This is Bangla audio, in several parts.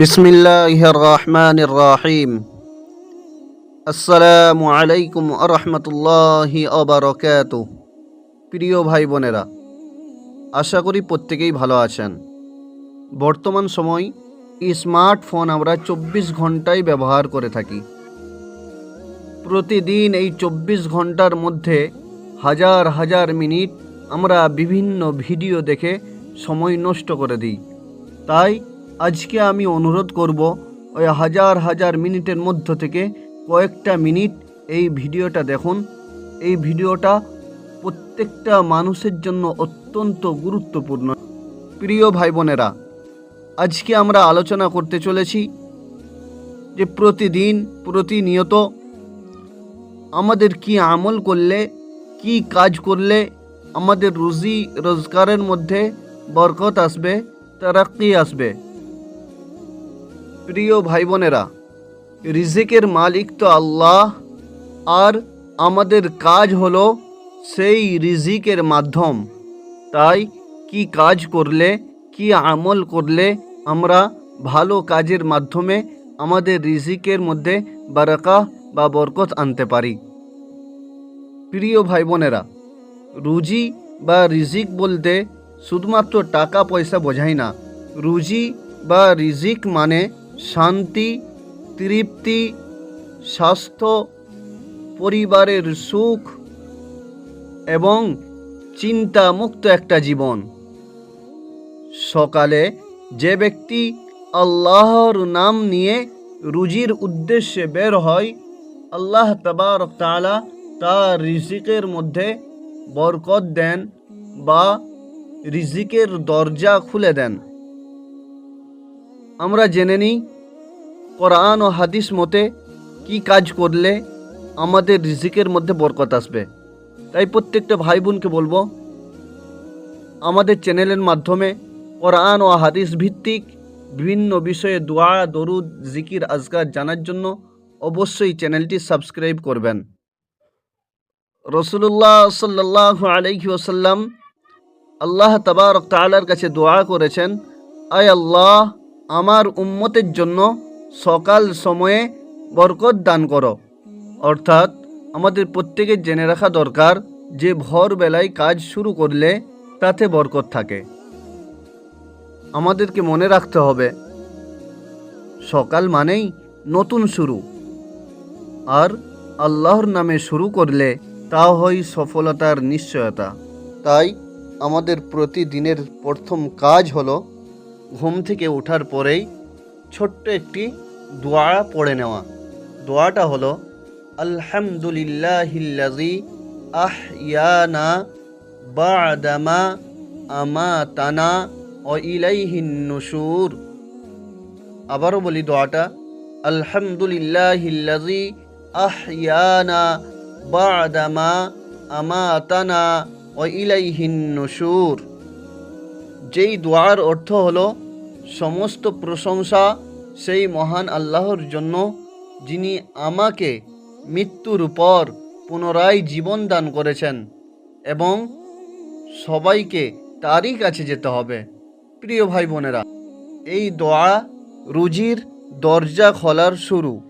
বিসমিল্লাহির রহমানির রহিম আসসালামু আলাইকুম আরহামতুল্লাহি অবরকাত প্রিয় ভাই বোনেরা, আশা করি প্রত্যেকেই ভালো আছেন। বর্তমান সময় স্মার্টফোন আমরা চব্বিশ ঘন্টাই ব্যবহার করে থাকি। প্রতিদিন এই চব্বিশ ঘণ্টার মধ্যে হাজার হাজার মিনিট আমরা বিভিন্ন ভিডিও দেখে সময় নষ্ট করে দিই। তাই আজকে আমি অনুরোধ করব ওই হাজার হাজার মিনিটের মধ্য থেকে কয়েকটা মিনিট এই ভিডিওটা দেখুন। এই ভিডিওটা প্রত্যেকটা মানুষের জন্য অত্যন্ত গুরুত্বপূর্ণ। প্রিয় ভাই বোনেরা আজকে আমরা আলোচনা করতে চলেছি যে প্রতিদিন প্রতিনিয়ত আমাদের কি আমল করলে, কি কাজ করলে আমাদের রুজি রোজগারের মধ্যে বরকত আসবে, তারাক্কি আসবে। প্রিয় ভাই বোনেরা রিজিকের মালিক তো আল্লাহ, আর আমাদের কাজ হলো সেই রিজিকের মাধ্যম। তাই কি কাজ করলে, কি আমল করলে আমরা ভালো কাজের মাধ্যমে আমাদের রিজিকের মধ্যে বারাকা বা বরকত আনতে পারি? প্রিয় ভাই বোনেরা রুজি বা রিজিক বলতে শুধুমাত্র টাকা পয়সা বোঝায় না। রুজি বা রিজিক মানে শান্তি, তৃপ্তি, স্বাস্থ্য, পরিবারের সুখ এবং চিন্তামুক্ত একটা জীবন। সকালে যে ব্যক্তি আল্লাহর নাম নিয়ে রুজির উদ্দেশ্যে বের হয়, আল্লাহ তবার তালা তার রিজিকের মধ্যে বরকত দেন বা রিজিকের দরজা খুলে দেন। আমরা জেনে নিই, কোরআন ও হাদিস মতে কি কাজ করলে আমাদের রিজিকের মধ্যে বরকত আসবে। তাই প্রত্যেকটা ভাই বোনকে বলব, আমাদের চ্যানেলের মাধ্যমে কোরআন ও হাদিস ভিত্তিক বিভিন্ন বিষয়ে দোয়া, দরুদ, জিকির, আজকার জানার জন্য অবশ্যই চ্যানেলটি সাবস্ক্রাইব করবেন। রসুল্লাহ সাল্লাহ আলহি ওসাল্লাম আল্লাহ তাবারক তালার কাছে দোয়া করেছেন, আয় আল্লাহ আমার উম্মতের জন্য সকাল সময়ে বরকত দান করো। অর্থাৎ আমাদের প্রত্যেকের জেনে রাখা দরকার যে ভোরবেলায় কাজ শুরু করলে তাতে বরকত থাকে। আমাদেরকে মনে রাখতে হবে, সকাল মানেই নতুন শুরু। আর আল্লাহর নামে শুরু করলে তা হয় সফলতার নিশ্চয়তা। তাই আমাদের প্রতিদিনের প্রথম কাজ হলো ঘুম থেকে ওঠার পরেই ছোট্ট একটি দোয়া পড়ে নেওয়া। দোয়াটা হলো আলহামদুলিল্লাহিল্লাজি আহ ইয়ানা বাদামা আমাতানা ও ইলাইহিন নুশুর। আবারও বলি দোয়াটা আলহামদুলিল্লাহিল্লাজি আহ ইয়ানা বাদামা আমাতানা ও ইলাইহিন নুশুর। যেই দোয়ার অর্থ হলো সমস্ত প্রশংসা সেই মহান আল্লাহর জন্য, যিনি আমাকে মৃত্যুর পর পুনরায় জীবন দান করেছেন এবং সবাইকে তারই কাছে যেতে হবে। প্রিয় ভাই বোনেরা, এই দোয়া রুজির দরজা খোলার শুরু।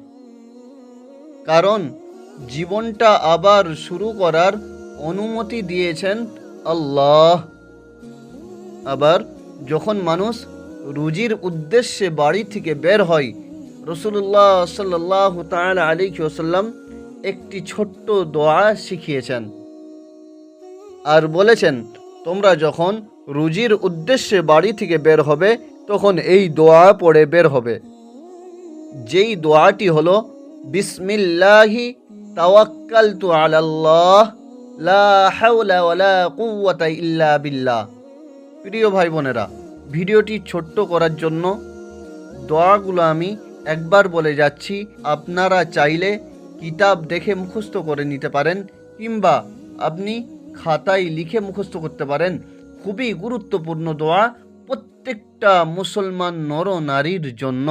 কারণ জীবনটা আবার শুরু করার অনুমতি দিয়েছেন আল্লাহ। আবার যখন মানুষ রুজির উদ্দেশ্যে বাড়ি থেকে বের হয় রসুল্লাহ সাল্লাহ তাল আলী ওসাল্লাম একটি ছোট্ট দোয়া শিখিয়েছেন। আর বলেছেন, তোমরা যখন রুজির উদ্দেশ্যে বাড়ি থেকে বের হবে, তখন এই দোয়া পড়ে বের হবে। যেই দোয়াটি হলো, বিসমিল্লাহি তাওয়াক্কাল তু আলাল্লাহ, লা হাওলা ওয়ালা কুওয়াতা ইল্লা বিল্লাহ। প্রিয় ভাই বোনেরা ভিডিওটি ছোট্ট করার জন্য দোয়াগুলো আমি একবার বলে যাচ্ছি, আপনারা চাইলে কিতাব দেখে মুখস্থ করে নিতে পারেন কিংবা আপনি খাতায় লিখে মুখস্থ করতে পারেন। খুবই গুরুত্বপূর্ণ দোয়া প্রত্যেকটা মুসলমান নর নারীর জন্য।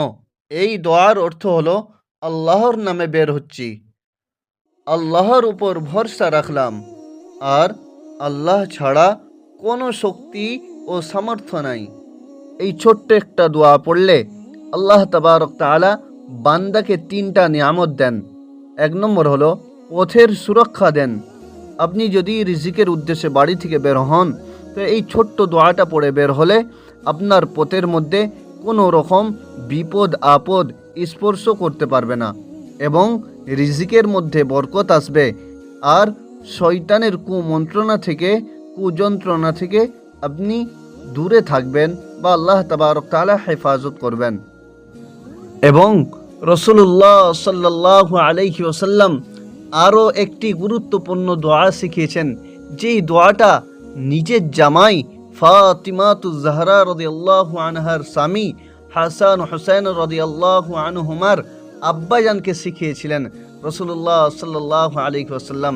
এই দোয়ার অর্থ হলো, আল্লাহর নামে বের হচ্ছি। আল্লাহর উপর ভরসা রাখলাম। আর আল্লাহ ছাড়া কোনো শক্তি ও সামর্থ্য নাই। এই ছোট্ট একটা দোয়া পড়লে আল্লাহ তাবারক তাআলা বান্দাকে তিনটা নিয়ামত দেন। এক নম্বর হলো পথের সুরক্ষা দেন। আপনি যদি রিজিকের উদ্দেশ্যে বাড়ি থেকে বের হন, তো এই ছোট্ট দোয়াটা পড়ে বের হলে আপনার পথের মধ্যে কোনো রকম বিপদ, আপদ স্পর্শ করতে পারবে না এবং রিজিকের মধ্যে বরকত আসবে। আর শয়তানের কুমন্ত্রণা থেকে, কুযন্ত্রণা থেকে আপনি দূরে থাকবেন বা আল্লাহ তাবারক তালা হেফাজত করবেন। এবং রসুল্লাহ সাল্লাহ আলাইহি ওসাল্লাম আরও একটি গুরুত্বপূর্ণ দোয়া শিখিয়েছেন। যেই দোয়াটা নিজের জামাই ফাতিমাতু জাহরা রদি আল্লাহ আনহার স্বামী হাসান হোসেন রদিয়াল্লাহু আনহুমার আব্বাজানকে শিখিয়েছিলেন রসুল্লাহ সাল্লাহ আলাইহি ওসাল্লাম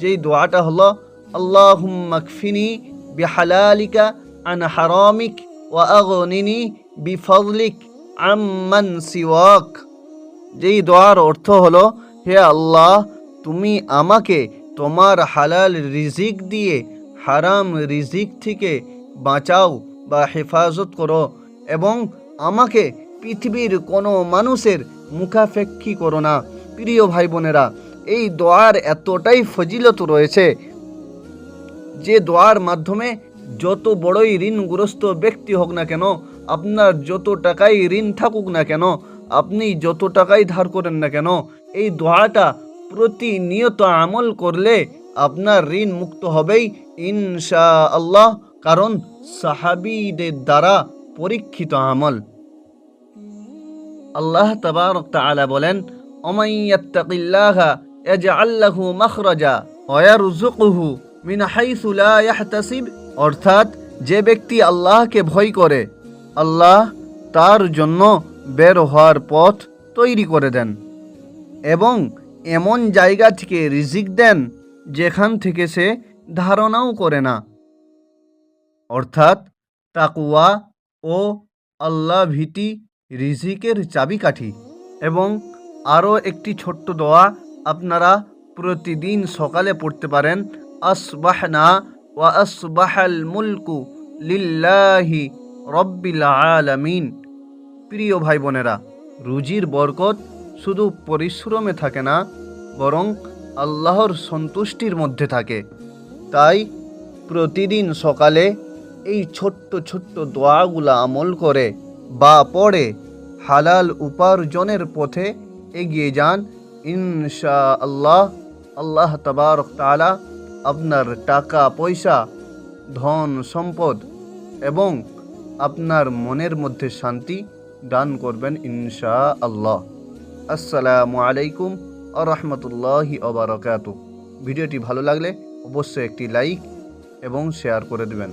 যেই দোয়াটা হলো আল্লাহুম্মাকফিনি বিহালালিকা আন হারামিক ওয়া আগনিনি বিফজলিক আম্মান সিওয়াক। যেই দোয়ার অর্থ হলো, হে আল্লাহ, তুমি আমাকে তোমার হালাল রিজিক দিয়ে হারাম রিজিক থেকে বাঁচাও বা হেফাজত করো এবং আমাকে পৃথিবীর কোনো মানুষের মুখাপেক্ষী করো না। প্রিয় ভাই বোনেরা এই দোয়ার এতটাই ফজিলত রয়েছে যে দোয়ার মাধ্যমে যত বড়ই ঋণগ্রস্ত ব্যক্তি হোক না কেন, আপনার যত টাকাই ঋণ থাকুক না কেন, আপনি যত টাকাই ধার করেন না কেন, এই দোয়াটা প্রতিনিয়ত আমল করলে আপনার ঋণ মুক্ত হবেই ইনশা আল্লাহ কারণ সাহাবিদের দ্বারা পরীক্ষিত আমল। আল্লাহ তাবারক তাআলা বলেন, ওমাইয়াত্তাকিল্লাহা ইয়াজআল লাহু মাখরাজা ওয়া ইয়ারযুকুহু। অর্থাৎ যে ব্যক্তি আল্লাহকে ভয় করে, আল্লাহ তার জন্য বের হওয়ার পথ তৈরি করে দেন এবং এমন জায়গা থেকে রিজিক দেন যেখান থেকে সে ধারণাও করে না। অর্থাৎ তাকুয়া ও আল্লাহ ভীতি রিজিকের চাবিকাঠি এবং আরও একটি ছোট্ট দোয়া আপনারা প্রতিদিন সকালে পড়তে পারেন। আসবাহাল মুলকু লিল্লাহি আলামিন প্রিয় ভাই বোনেরা রুজির বরকত শুধু পরিশ্রমে থাকে না, বরং আল্লাহর সন্তুষ্টির মধ্যে থাকে। তাই প্রতিদিন সকালে এই ছোট্ট ছোট্ট দোয়াগুলা আমল করে বা পড়ে হালাল উপার্জনের পথে এগিয়ে যান। ইনশা আল্লাহ আল্লাহ তাবারক তাআলা আপনার টাকা, পয়সা, ধন, সম্পদ এবং আপনার মনের মধ্যে শান্তি দান করবেন ইনশা আল্লাহ আসসালামু আলাইকুম আ রহমতুল্লাহি অবরকাত ভিডিওটি ভালো লাগলে অবশ্যই একটি লাইক এবং শেয়ার করে দেবেন।